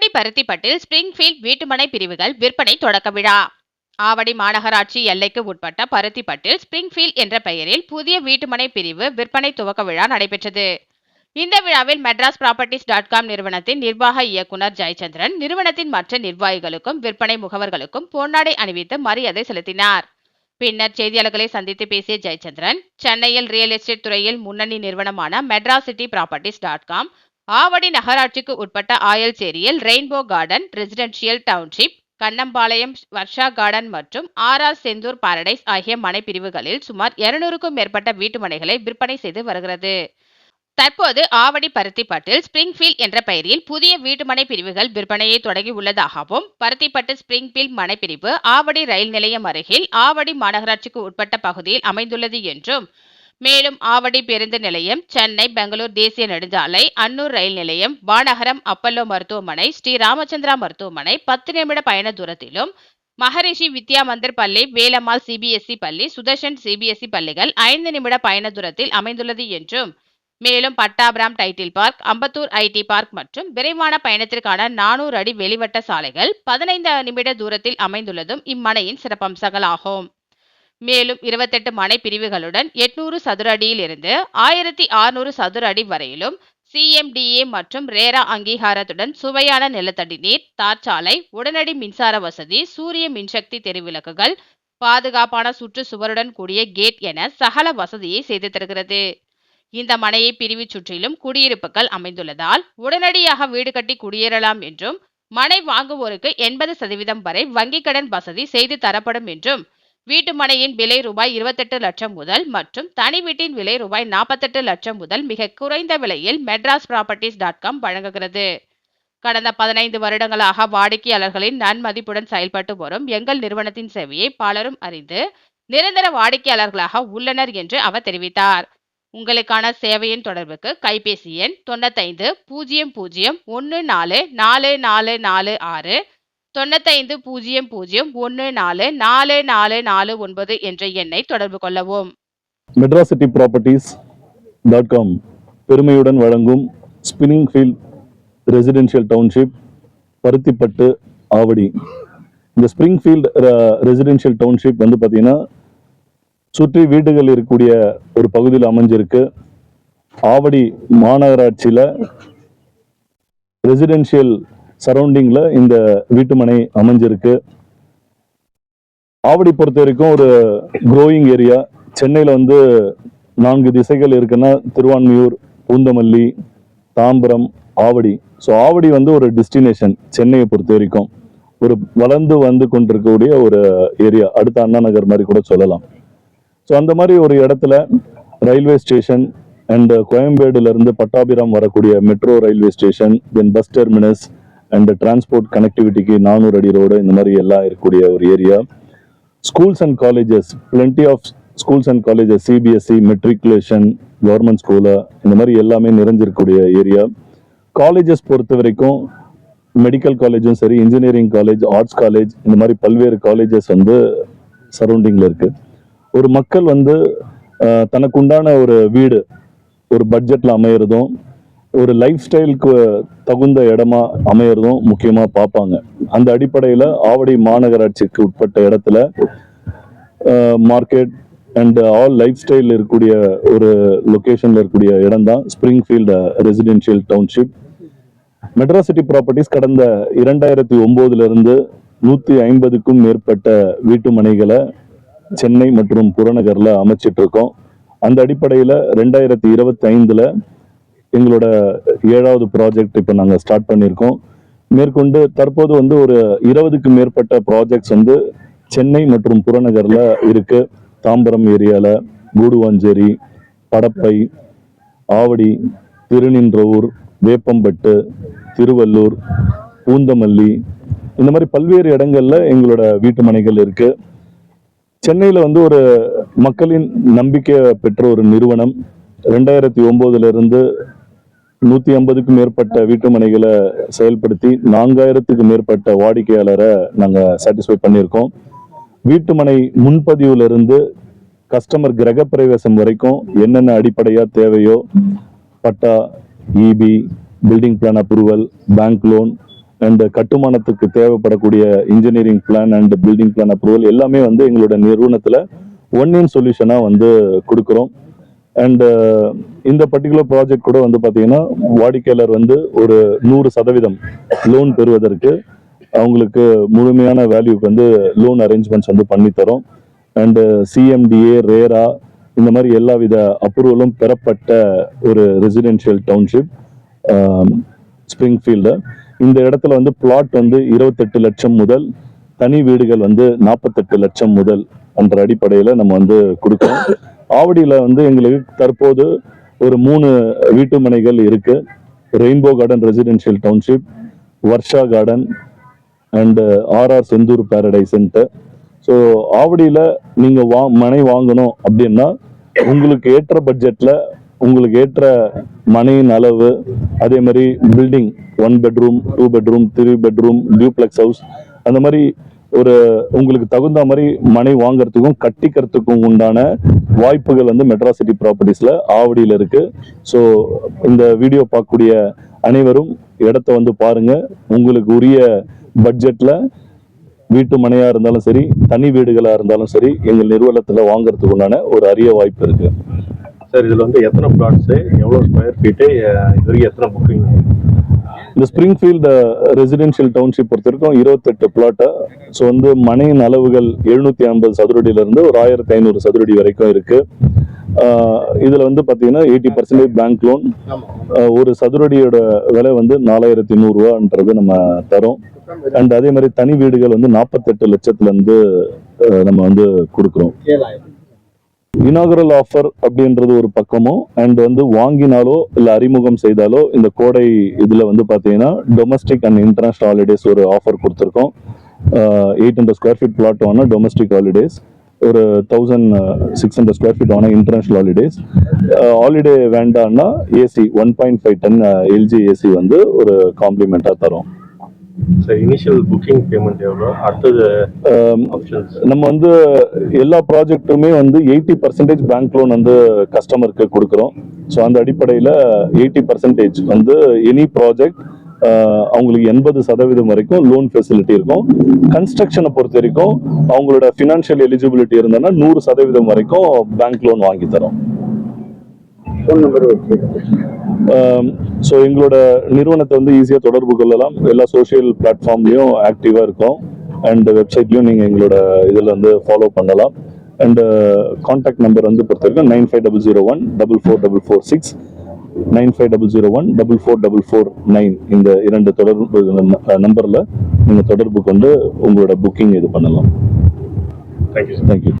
Avadi பருத்திப்பட்டில் Springfield வீட்டுமனை பிரிவுகள் விற்பனை தொடக்க விழா. ஆவடி மாநகராட்சி எல்லைக்கு உட்பட்ட பருத்திப்பட்டில் ஸ்பிரிங்ஃபீல்ட் என்ற பெயரில் புதிய வீட்டுமனை பிரிவு விற்பனை துவக்க விழா நடைபெற்றது. இந்த விழாவில் மெட்ராஸ் ப்ராப்பர்ட்டிஸ் டாட் காம் நிறுவனத்தின் நிர்வாக இயக்குநர் ஜெயச்சந்திரன் நிறுவனத்தின் மற்ற நிர்வாகிகளுக்கும் விற்பனை முகவர்களுக்கும் பொன்னாடை அணிவித்து மரியாதை செலுத்தினார். பின்னர் செய்தியாளர்களை சந்தித்து பேசிய ஜெயச்சந்திரன் சென்னையில் ரியல் எஸ்டேட் துறையில் முன்னணி நிறுவனமான Madras city properties dot com Avadi நகராட்சிக்கு உட்பட்ட ஆயல்சேரியில் rainbow garden residential township Kannampalayam Varsha garden மற்றும் ஆர் ஆர் செந்தூர் பாரடைஸ் ஆகிய மனை பிரிவுகளில் சுமார் இருநூறுக்கும் மேற்பட்ட வீட்டுமனைகளை விற்பனை செய்து வருகிறது. தற்போது ஆவடி பருத்திப்பட்டில் ஸ்பிரிங்ஃபீல்ட் என்ற பெயரில் புதிய வீட்டுமனை பிரிவுகள் விற்பனையை தொடங்கி உள்ளதாகவும் பருத்திப்பட்டு ஸ்பிரிங்ஃபீல்ட் மனைப்பிரிவு ஆவடி ரயில் நிலையம் அருகில் ஆவடி மாநகராட்சிக்கு உட்பட்ட பகுதியில் அமைந்துள்ளது என்றும் மேலும் ஆவடி பேருந்து நிலையம் சென்னை பெங்களூர் தேசிய நெடுஞ்சாலை அன்னூர் ரயில் நிலையம் வானகரம் அப்பல்லோ மருத்துவமனை ஸ்ரீ ராமச்சந்திரா மருத்துவமனை பத்து நிமிட பயண தூரத்திலும் மகரிஷி வித்யா மந்திர் பள்ளி வேலம்மாள் சிபிஎஸ்இ பள்ளி சுதர்ஷன் சிபிஎஸ்இ பள்ளிகள் ஐந்து நிமிட பயண தூரத்தில் அமைந்துள்ளது என்றும் மேலும் Pattabiram Tidel park Ambattur IT park மற்றும் விரைவான பயணத்திற்கான நானூறு அடி வெளிவட்ட சாலைகள் பதினைந்து நிமிட தூரத்தில் அமைந்துள்ளதும் இம்மனையின் சிறப்பம்சங்களாகும். மேலும் இருபத்தெட்டு மனை பிரிவுகளுடன் எட்நூறு சதுர அடியில் இருந்து ஆயிரத்தி அறுநூறு சதுர அடி வரையிலும் சிஎம்டிஏ மற்றும் ரேரா அங்கீகாரத்துடன் சுவையான நிலத்தடி நீர் தார்ச்சாலை உடனடி மின்சார வசதி சூரிய மின்சக்தி தெருவிளக்குகள் பாதுகாப்பான சுற்று சுவருடன் கூடிய கேட் என சகல வசதியை செய்து தருகிறது. இந்த மனையை பிரிவு சுற்றிலும் குடியிருப்புகள் அமைந்துள்ளதால் உடனடியாக வீடு கட்டி குடியேறலாம் என்றும் மனை வாங்குவோருக்கு எண்பது சதவீதம் வரை வங்கிக் கடன் வசதி செய்து தரப்படும் என்றும் வீட்டு மனையின் விலை ரூபாய் இருபத்தெட்டு லட்சம் முதல் மற்றும் தனி வீட்டின் விலை ரூபாய் நாற்பத்தெட்டு லட்சம் முதல் மிக குறைந்த விலையில் மெட்ராஸ் ப்ராப்பர்ட்டிஸ் டாட் காம் வழங்குகிறது. கடந்த பதினைந்து வருடங்களாக வாடிக்கையாளர்களின் நன்மதிப்புடன் செயல்பட்டு வரும் எங்கள் நிறுவனத்தின் சேவையை பலரும் அறிந்து நிரந்தர வாடிக்கையாளர்களாக உள்ளனர் என்று அவர் தெரிவித்தார். உங்களுக்கான சேவையின் தொடர்புக்கு கைபேசி எண் தொண்ணூத்தைந்து பூஜ்ஜியம் பூஜ்ஜியம் ஒன்று நாலு நாலு நாலு நாலு ஆறு தொண்ணூத்தைந்து பூஜ்ஜியம் பூஜ்ஜியம் ஒன்று நாலு நாலு நாலு நாலு ஒன்பது என்ற எண்ணை தொடர்பு கொள்ளவும். மெட்ராசிட்டி ப்ராப்பர்ட்டிஸ் டாட் காம் பெருமையுடன் வழங்கும் spinning field residential township Paruthipattu Avadi. இந்த ஸ்பிரிங் ஃபீல்ட் ரெசிடென்ஷியல் டவுன்ஷிப் வந்து பார்த்தீங்கன்னா சுற்றி வீடுகள் இருக்கக்கூடிய ஒரு பகுதியில் அமைஞ்சிருக்கு. ஆவடி மாநகராட்சியில் ரெசிடென்ஷியல் சரௌண்டிங்கில் இந்த வீட்டுமனை அமைஞ்சிருக்கு. ஆவடி பொறுத்த வரைக்கும் ஒரு க்ரோயிங் ஏரியா சென்னையில் வந்து நான்கு திசைகள் இருக்குன்னா திருவான்மியூர் பூந்தமல்லி தாம்பரம் ஆவடி. ஸோ ஆவடி வந்து ஒரு டெஸ்டினேஷன் சென்னையை பொறுத்த வரைக்கும். ஒரு வளர்ந்து வந்து கொண்டிருக்கக்கூடிய ஒரு ஏரியா அடுத்த அண்ணா நகர் மாதிரி கூட சொல்லலாம். ஸோ அந்த மாதிரி ஒரு இடத்துல ரயில்வே ஸ்டேஷன் அண்ட் கோயம்பேடுல இருந்து பட்டாபிராம் வரக்கூடிய metro railway station then bus terminus and transport கனெக்டிவிட்டிக்கு நானூறு அடி ரோடு இந்த மாதிரி எல்லாம் இருக்கக்கூடிய ஒரு area schools and colleges plenty of schools and colleges CBSE matriculation government school இந்த மாதிரி எல்லாமே நிறைஞ்சிருக்கக்கூடிய ஏரியா காலேஜஸ் பொறுத்த வரைக்கும் மெடிக்கல் காலேஜும் சரி இன்ஜினியரிங் காலேஜ் ஆர்ட்ஸ் காலேஜ் இந்த மாதிரி பல்வேறு காலேஜஸ் வந்து சரௌண்டிங்கில் இருக்குது ஒரு மக்கள் வந்து தனக்குண்டான ஒரு வீடு ஒரு பட்ஜெட்டில் அமையிறதும் ஒரு லைஃப் ஸ்டைலுக்கு தகுந்த இடமா அமையறதும் முக்கியமா பார்ப்பாங்க. அந்த அடிப்படையில் ஆவடி மாநகராட்சிக்கு உட்பட்ட இடத்துல market and all lifestyle இருக்கக்கூடிய ஒரு லொகேஷன்ல இருக்கக்கூடிய இடம் தான் spring field residential township Madras city properties கடந்த இரண்டாயிரத்தி ஒன்பதுல இருந்து நூத்தி ஐம்பதுக்கும் மேற்பட்ட வீட்டு மனைகளை சென்னை மற்றும் புறநகர்ல அமைச்சிட்டு இருக்கோம் அந்த அடிப்படையில் ரெண்டாயிரத்தி இருபத்தி ஐந்துல எங்களோட ஏழாவது ப்ராஜெக்ட் இப்போ நாங்கள் ஸ்டார்ட் பண்ணியிருக்கோம். மேற்கொண்டு தற்போது வந்து ஒரு இருபதுக்கு மேற்பட்ட ப்ராஜெக்ட்ஸ் வந்து சென்னை மற்றும் புறநகரில் இருக்கு. தாம்பரம் ஏரியாவில் கூடுவாஞ்சேரி படப்பை ஆவடி திருநின்றவூர் வேப்பம்பட்டு திருவள்ளூர் பூந்தமல்லி இந்த மாதிரி பல்வேறு இடங்கள்ல எங்களோட வீட்டு மனைகள் இருக்கு. சென்னையில் வந்து ஒரு மக்களின் நம்பிக்கை பெற்ற ஒரு நிறுவனம். ரெண்டாயிரத்தி ஒம்போதுல நூற்றி நூத்தி ஐம்பதுக்கும் மேற்பட்ட வீட்டுமனைகளை செயல்படுத்தி நான்காயிரத்துக்கு மேற்பட்ட வாடிக்கையாளரை நாங்க சாட்டிஸ்ஃபை பண்ணியிருக்கோம். வீட்டுமனை முன்பதிவுல இருந்து கஸ்டமர் கிரகப்பிரவேசம் வரைக்கும் என்னென்ன அடிப்படையா தேவையோ patta EB building plan approval bank loan and கட்டுமானத்துக்கு தேவைப்படக்கூடிய engineering plan and building plan approval எல்லாமே வந்து எங்களோட நிறுவனத்தில் ஒன் இன் சொல்யூஷனாக வந்து கொடுக்குறோம். அண்டு uh, இந்த பர்டிகுலர் ப்ராஜெக்ட் கூட வந்து பார்த்தீங்கன்னா வாடிக்கையாளர் வந்து ஒரு நூறு சதவீதம் லோன் பெறுவதற்கு அவங்களுக்கு முழுமையான வேல்யூக்கு வந்து லோன் அரேஞ்ச்மெண்ட்ஸ் வந்து பண்ணித்தரோம் அண்டு சிஎம்டிஏ uh, ரேரா இந்த மாதிரி எல்லா வித அப்ரூவலும் பெறப்பட்ட ஒரு ரெசிடென்ஷியல் டவுன்ஷிப் ஸ்ப்ரிங்ஃபீல்டு இந்த இடத்துல வந்து பிளாட் வந்து இருபத்தெட்டு லட்சம் முதல் தனி வீடுகள் வந்து நாற்பத்தெட்டு லட்சம் முதல் என்ற அடிப்படையில் நம்ம வந்து கொடுக்குறோம். ஆவடியில் வந்து எங்களுக்கு தற்போது ஒரு மூணு வீட்டு மனைகள் இருக்கு. Rainbow garden residential township Varsha garden and R R Senthur பேரடைஸ்ன்ட்டு so ஆவடியில் நீங்கள் வா மனை வாங்கணும் அப்படின்னா உங்களுக்கு ஏற்ற பட்ஜெட்டில் உங்களுக்கு ஏற்ற மனையின் அளவு அதே மாதிரி building one bedroom two bedroom three bedroom duplex house அந்த மாதிரி ஒரு உங்களுக்கு தகுந்த மாதிரி மனை வாங்குறதுக்கும் கட்டிக்கிறதுக்கும் உண்டான வாய்ப்புகள் வந்து மெட்ராஸ் சிட்டி ப்ராப்பர்ட்டிஸில் ஆவடியில் இருக்கு. ஸோ இந்த வீடியோ பார்க்கக்கூடிய அனைவரும் இடத்த வந்து பாருங்க. உங்களுக்கு உரிய பட்ஜெட்ல வீட்டு மனையா இருந்தாலும் சரி தனி வீடுகளா இருந்தாலும் சரி எங்கள் நிறுவனத்துல வாங்குறதுக்கு உண்டான ஒரு அரிய வாய்ப்பு இருக்கு. சார் இதுல வந்து எத்தனை பிளாட்ஸ் எவ்வளவு ஸ்கொயர் ஃபீட்டு இது வரைக்கும் எத்தனை புக்கிங் இந்த ஸ்பிரிங்ஃபீல்டு ரெசிடென்ஷியல் டவுன்ஷிப் பொறுத்தவரைக்கும் இருபத்தெட்டு பிளாட்டு ஸோ வந்து மனையின் அளவுகள் எழுநூத்தி ஐம்பது சதுரடியில இருந்து ஒரு ஆயிரத்தி ஐநூறு சதுரடி வரைக்கும் இருக்கு. இதில் இதுல வந்து பாத்தீங்கன்னா எயிட்டி பர்சன்டேஜ் பேங்க் லோன் ஒரு சதுரடியோட விலை வந்து நாலாயிரத்தி நூறுரூவான்றது நம்ம தரோம். அண்ட் அதே மாதிரி தனி வீடுகள் வந்து நாற்பத்தெட்டு லட்சத்துல இருந்து நம்ம வந்து கொடுக்குறோம். இனாகரல் ஆஃபர் அப்படின்றது ஒரு பக்கமும் அண்ட் வந்து வாங்கினாலோ இல்லை அறிமுகம் செய்தாலோ இந்த கோடை இதில் வந்து பார்த்தீங்கன்னா டொமஸ்டிக் அண்ட் இன்டர்நேஷனல் ஹாலிடேஸ் ஒரு ஆஃபர் கொடுத்துருக்கோம். Eight hundred square feet flat ஆனால் டொமஸ்டிக் ஹாலிடேஸ் ஒரு thousand six hundred square feet ஆன இன்டர்நேஷனல் ஹாலிடேஸ் ஹாலிடே வேண்டான்னா AC one point five ton LG AC வந்து ஒரு காம்ப்ளிமெண்ட்டாக தரும். இனிஷியல் புக்கிங் பேமெண்ட் எவ்வளோ? அடுத்தது Um, நம்ம வந்து எல்லா ப்ராஜெக்ட்டுமே வந்து எயிட்டி பர்சன்டேஜ் பேங்க் லோன் வந்து கஸ்டமருக்கு கொடுக்குறோம். ஸோ அந்த அடிப்படையில் எயிட்டி பர்சன்டேஜ் வந்து எனி ப்ராஜெக்ட் அவங்களுக்கு எண்பது சதவீதம் வரைக்கும் லோன் ஃபெசிலிட்டி இருக்கும். கன்ஸ்ட்ரக்ஷனை பொறுத்த வரைக்கும் அவங்களோட ஃபினான்ஷியல் எலிஜிபிலிட்டி இருந்ததுன்னா நூறு சதவீதம் வரைக்கும் பேங்க் லோன் வாங்கி தரோம். ஃபோன் நம்பர் ஸோ எங்களோட நிறுவனத்தை வந்து ஈஸியாக தொடர்பு கொள்ளலாம். எல்லா சோஷியல் பிளாட்ஃபார்ம்லேயும் ஆக்டிவாக இருக்கும். அண்ட் வெப்சைட்லையும் நீங்கள் எங்களோட இதில் வந்து ஃபாலோ பண்ணலாம். அண்ட் காண்டாக்ட் நம்பர் வந்து பொறுத்த வரைக்கும் nine five double zero one double four double four six nine five double zero one double four double four nine இந்த இரண்டு தொடர்பு நம்பரில் நீங்கள் தொடர்பு கொண்டு உங்களோட புக்கிங் இது பண்ணலாம். Thank you thank you